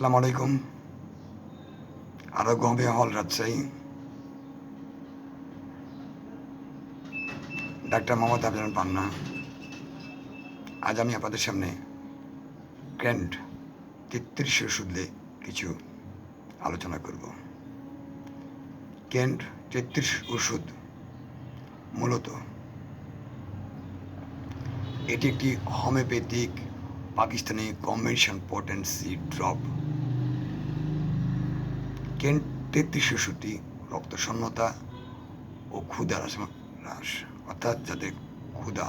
আসসালামু আলাইকুম। আরোগ্য হবে হল রাজশাহী। ডাক্তার মোহাম্মদ আফজান পান্না। আজ আমি আপনাদের সামনে গ্র্যান্ড তেত্রিশ ওষুধে কিছু আলোচনা করব। কেন্ট তেত্রিশ ওষুধ মূলত এটি একটি homeopathic Pakistani combination potency drop. Kent তেত্রিশ ওষুধটি রক্তশূন্যতা ও ক্ষুধা হ্রাস অর্থাৎ যাদের ক্ষুধা,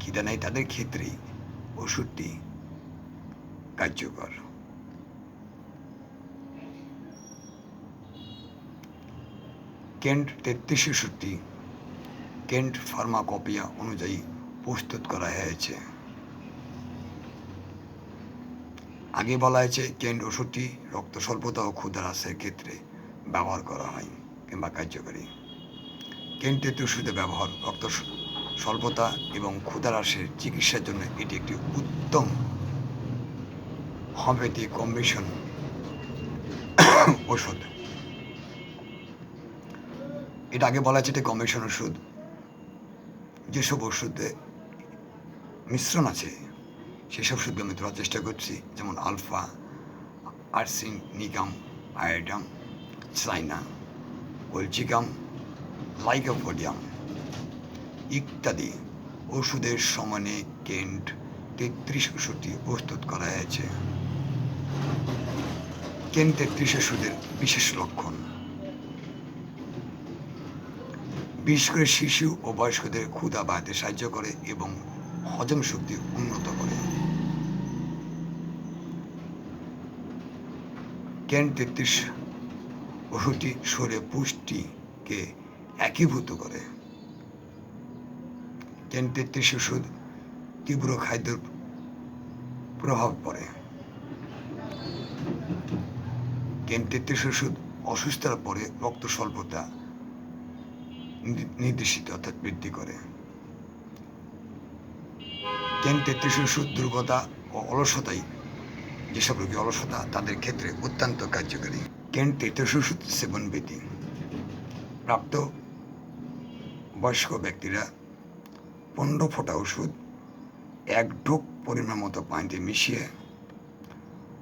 খিদা নেই, তাদের ক্ষেত্রেই ওষুধটি কার্যকর। কেন্ট তেত্রিশ ওষুধটি কেন্ট ফার্মাকপিয়া অনুযায়ী প্রস্তুত করা হয়েছে। আগে বলা হয়েছে কেন্ট ওষুধটি রক্ত স্বল্পতা ও ক্ষুধা হ্রাসের ক্ষেত্রে ব্যবহার করা হয় কিংবা কার্যকরী। কেন্ট তেত্রিশ ওষুধের ব্যবহার রক্ত স্বল্পতা এবং ক্ষুধা হ্রাসের চিকিৎসার জন্য এটি একটি উত্তম হোমিওপ্যাথি কম্বিনেশন ওষুধ। এটা আগে বলা হয়েছে এটি ওষুধ। যেসব ওষুধে মিশ্রণ আছে সেসব ওষুধগুলো আমি তোলার চেষ্টা করছি, যেমন আলফা, আর্সিন নিকাম আয়োডাম সাইনা কলচিকাম লাইকোপোডিয়াম ইত্যাদি ওষুধের সমানে কেন্ট তেত্রিশ ওষুধটি প্রস্তুত করা হয়েছে। কেন্ট তেত্রিশ ওষুধের বিশেষ লক্ষণ। বিশেষ করে শিশু ও বয়স্কদের ক্ষুধা বাড়াতে সাহায্য করে এবং হজম শক্তি উন্নত করে। ক্যান তেত্রিশ ওষুধটি শরীরে পুষ্টিকে একীভূত করে? ক্যান তেত্রিশ ওষুধ তীব্র খাদ্যের প্রভাব পড়ে? ক্যান তেত্রিশ ওষুধ অসুস্থতার পরে রক্ত স্বল্পতা নির্দেশিত অর্থাৎ বৃদ্ধি করে? কেন তেত্রিশ ওষুধ দুর্বলতা ও অলসতাই যেসব রোগী অলসতা, তাদের ক্ষেত্রে অত্যন্ত কার্যকারী। কেন তেত্রিশ ওষুধ সেবন বিধি প্রাপ্ত বয়স্ক ব্যক্তিরা পনেরো ফোঁটা ওষুধ, এক ডোপ পরিমাণ মতো পানিতে মিশিয়ে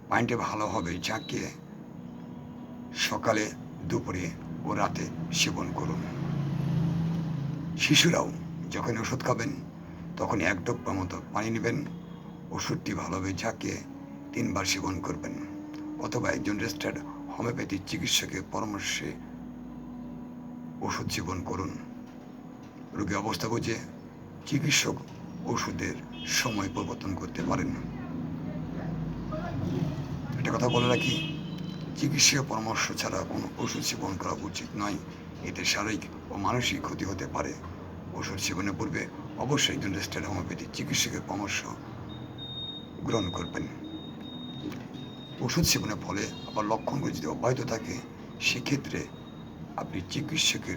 পানিটি ভালোভাবে ঝাঁকিয়ে সকালে, দুপুরে ও রাতে সেবন করুন। শিশুরাও যখন ওষুধ খাবেন তখন এক ডোপ্পা মতো পানি নেবেন, ওষুধটি ভালোভাবে ঝাঁকিয়ে তিনবার সেবন করবেন অথবা একজন রেজিস্টার্ড হোমিওপ্যাথি চিকিৎসকের পরামর্শে ওষুধ সেবন করুন। রোগী অবস্থা বুঝে চিকিৎসক ওষুধের সময় পরিবর্তন করতে পারেন। একটা কথা বলে রাখি চিকিৎসা পরামর্শ ছাড়া কোনো ওষুধ সেবন করা উচিত নয়। এতে শারীরিক ও মানসিক ক্ষতি হতে পারে। ওষুধ সেবনের পূর্বে অবশ্যই একজন রেজিস্টার্ড হোমিওপ্যাথি চিকিৎসকের পরামর্শ গ্রহণ করবেন। ওষুধ সেবনের ফলে আবার লক্ষণগুলি যদি অব্যাহত থাকে, সেক্ষেত্রে আপনি চিকিৎসকের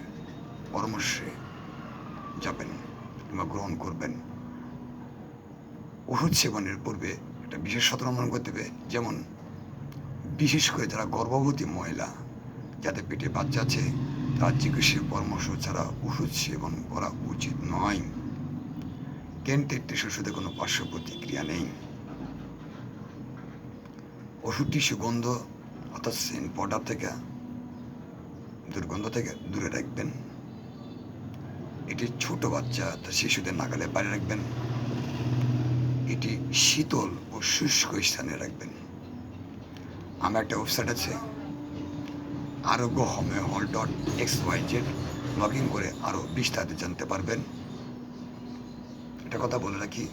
পরামর্শে যাবেন কিংবা গ্রহণ করবেন। ওষুধ সেবনের পূর্বে একটা বিশেষ সতর্কতা করতে হবে, যেমন বিশেষ করে যারা গর্ভবতী মহিলা, যাদের পেটে বাচ্চা আছে, তার চিকিৎসা পরামর্শ ছাড়া ওষুধ সেবন করা উচিত নয়। তেত্রিশ ওষুধে কোনো পার্শ্ব প্রতিক্রিয়া নেই। ওষুধটি সুগন্ধ, অর্থাৎ সেন পাউডার থেকে, দুর্গন্ধ থেকে দূরে রাখবেন। এটি ছোট বাচ্চা অর্থাৎ শিশুদের নাগালে বাইরে রাখবেন। এটি শীতল ও শুষ্ক স্থানে রাখবেন। আমার একটা ওয়েবসাইট আছে Arogya homeo hall dot X Y Z, log in করে আরও বিস্তারিত জানতে পারবেন। একটা কথা বলে রাখি।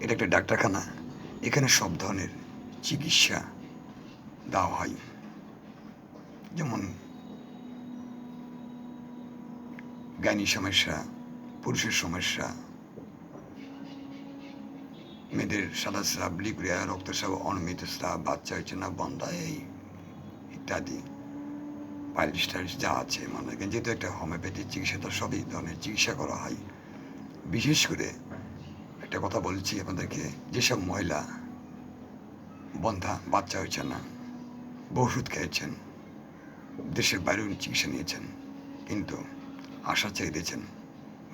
এটা একটা ডাক্তারখানা। এখানে সব ধরনের চিকিৎসা দেওয়া হয়। যেমন গাইনি সমস্যা, পুরুষের সমস্যা, মেয়েদের সাদা স্রাব লিকুরিয়া রক্তস্রাব অনিয়মিত স্রাব, বাচ্চা হচ্ছে না, বন্ধা, এই ইত্যাদি। পাইলিস যা আছে মানে যেহেতু একটা হোমিওপ্যাথি চিকিৎসা, তো সবই ধরনের চিকিৎসা করা হয়। বিশেষ করে একটা কথা বলছি আপনাদেরকে, যেসব মহিলা বন্ধা বাচ্চা হয়েছে না, ওষুধ খেয়েছেন, দেশের বাইরেও চিকিৎসা নিয়েছেন, কিন্তু আশা ছেড়ে দিয়েছেন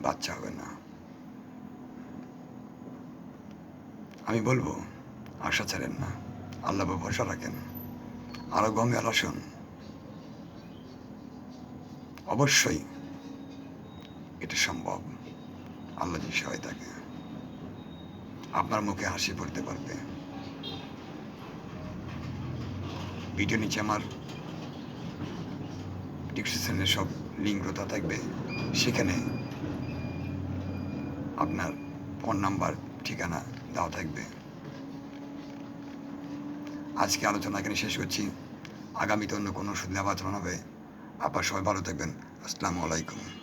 বাচ্চা হবে না। আমি বলব, আশা ছাড়েন না, আল্লাহ ভরসা রাখেন। আরও গঙ্গে আসুন। অবশ্যই এটা সম্ভব। আল্লাহ যদি সহায় থাকে, আপনার মুখে হাসি পড়তে পারবে। ভিডিও নিচে আমার ডিসক্রিপশনের সব লিঙ্ক দেওয়া থাকবে। সেখানে আপনার ফোন নাম্বার, ঠিকানা দেওয়া থাকবে। আজকে আলোচনা এখানে শেষ করছি। আগামীতে অন্য কোনো নিয়ে আলোচনা হবে। আপনার সবাই ভালো থাকবেন। আসসালামু আলাইকুম।